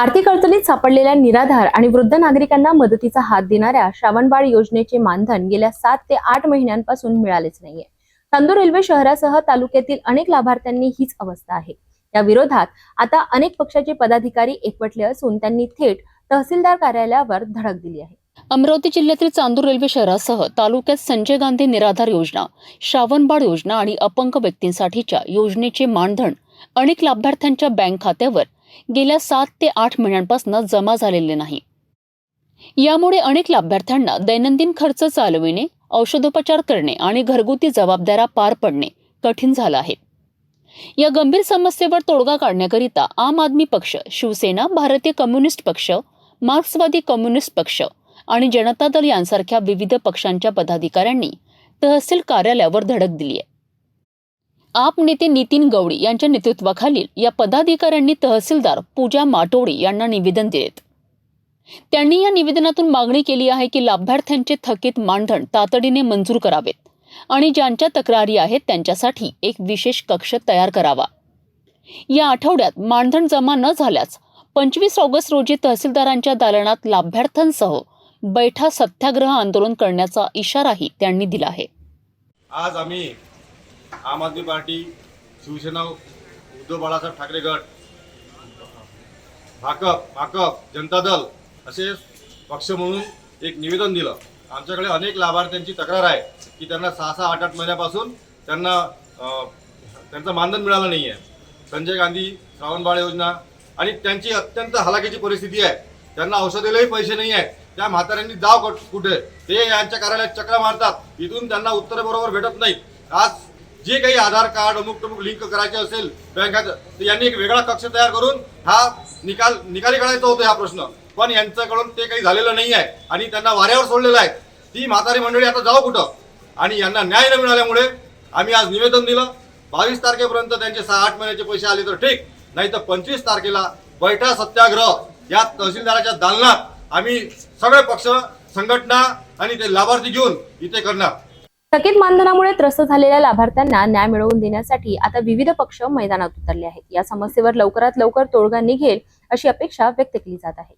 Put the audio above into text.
आर्थिक अडचणीत सापडलेल्या निराधार आणि वृद्ध नागरिकांना मदतीचा हात देणाऱ्या श्रावणबाळ योजनेचे मानधन गेल्या सात ते आठ महिन्यांपासून मिळालेच नाहीये. चांदूर रेल्वे शहरासह तालुक्यातील अनेक लाभार्थ्यांनी हीच अवस्था आहे. या विरोधात आता अनेक पक्षाचे पदाधिकारी एकवटले असून त्यांनी थेट तहसीलदार कार्यालयावर धडक दिली आहे. अमरावती जिल्ह्यातील चांदूर रेल्वे शहरासह तालुक्यात संजय गांधी निराधार योजना श्रावणबाळ योजना आणि अपंग व्यक्तींसाठीच्या योजनेचे मानधन अनेक लाभार्थ्यांच्या बँक खात्यावर गेल्या सात ते आठ महिन्यांपासून जमा झालेले नाही. यामुळे अनेक लाभार्थ्यांना दैनंदिन खर्च चालविणे औषधोपचार करणे आणि घरगुती जबाबदाऱ्या पार पडणे कठीण झालं आहे. या गंभीर समस्येवर तोडगा काढण्याकरिता आम आदमी पक्ष शिवसेना भारतीय कम्युनिस्ट पक्ष मार्क्सवादी कम्युनिस्ट पक्ष आणि जनता दल यांसारख्या विविध पक्षांच्या पदाधिकाऱ्यांनी तहसील कार्यालयावर धडक दिली आहे आप नेते नितीन गवळी यांच्या नेतृत्वाखालील या पदाधिकाऱ्यांनी तहसीलदार पूजा माटोडी यांना निवेदन दिलेत. त्यांनी या निवेदनातून मागणी केली आहे की लाभार्थ्यांचे थकीत मानधन तातडीने मंजूर करावेत आणि ज्यांच्या तक्रारी आहेत त्यांच्यासाठी एक विशेष कक्ष तयार करावा. या आठवड्यात मानधन जमा न झाल्यास पंचवीस ऑगस्ट रोजी तहसीलदारांच्या दालनात लाभार्थ्यांसह बैठा सत्याग्रह आंदोलन करण्याचा इशाराही त्यांनी दिला आहे. आज आम्ही आम आदमी पार्टी शिवसेना उद्धव बाळासाहेब ठाकरे गट भाकप भाकप जनता दल असे पक्ष म्हणून एक निवेदन दिलं. आमच्याकडे अनेक लाभार्थ्यांची तक्रार आहे की त्यांना सहा सहा आठ आठ महिन्यापासून त्यांना त्यांचं मानधन मिळालं नाही आहे संजय गांधी श्रावणबाळ योजना आणि त्यांची अत्यंत हलाखीची परिस्थिती आहे. त्यांना औषधेलाही पैसे नाही आहेत. त्या म्हाताऱ्यांनी जाव कुठे? ते यांच्या कार्यालयात चक्र मारतात. इथून त्यांना उत्तर बरोबर भेटत नाहीत. आज जे काही आधार कार्ड अमुक टमुक लिंक करायचे असेल बँकाचं तर यांनी एक वेगळा कक्ष तयार करून हा निकाल निकाली काढायचा होता हा प्रश्न. पण यांच्याकडून ते काही झालेलं नाही आहे आणि त्यांना वाऱ्यावर सोडलेलं आहे. ती म्हातारी मंडळी आता जाऊ कुठं? आणि यांना न्याय न मिळाल्यामुळे आम्ही आज निवेदन दिलं. बावीस तारखेपर्यंत त्यांचे सहा आठ महिन्याचे पैसे आले तर ठीक. नाही तर पंचवीस तारखेला बैठा सत्याग्रह या तहसीलदाराच्या दालनात आम्ही सगळे पक्ष संघटना आणि ते लाभार्थी घेऊन इथे करणार. थकीत मानधनामुळे त्रस्त झालेल्या लाभार्थ्यांना न्याय मिळवून देण्यासाठी आता विविध पक्ष मैदानात उतरले आहेत. या समस्येवर लवकरात लवकर तोडगा निघेल अशी अपेक्षा व्यक्त केली जात आहे.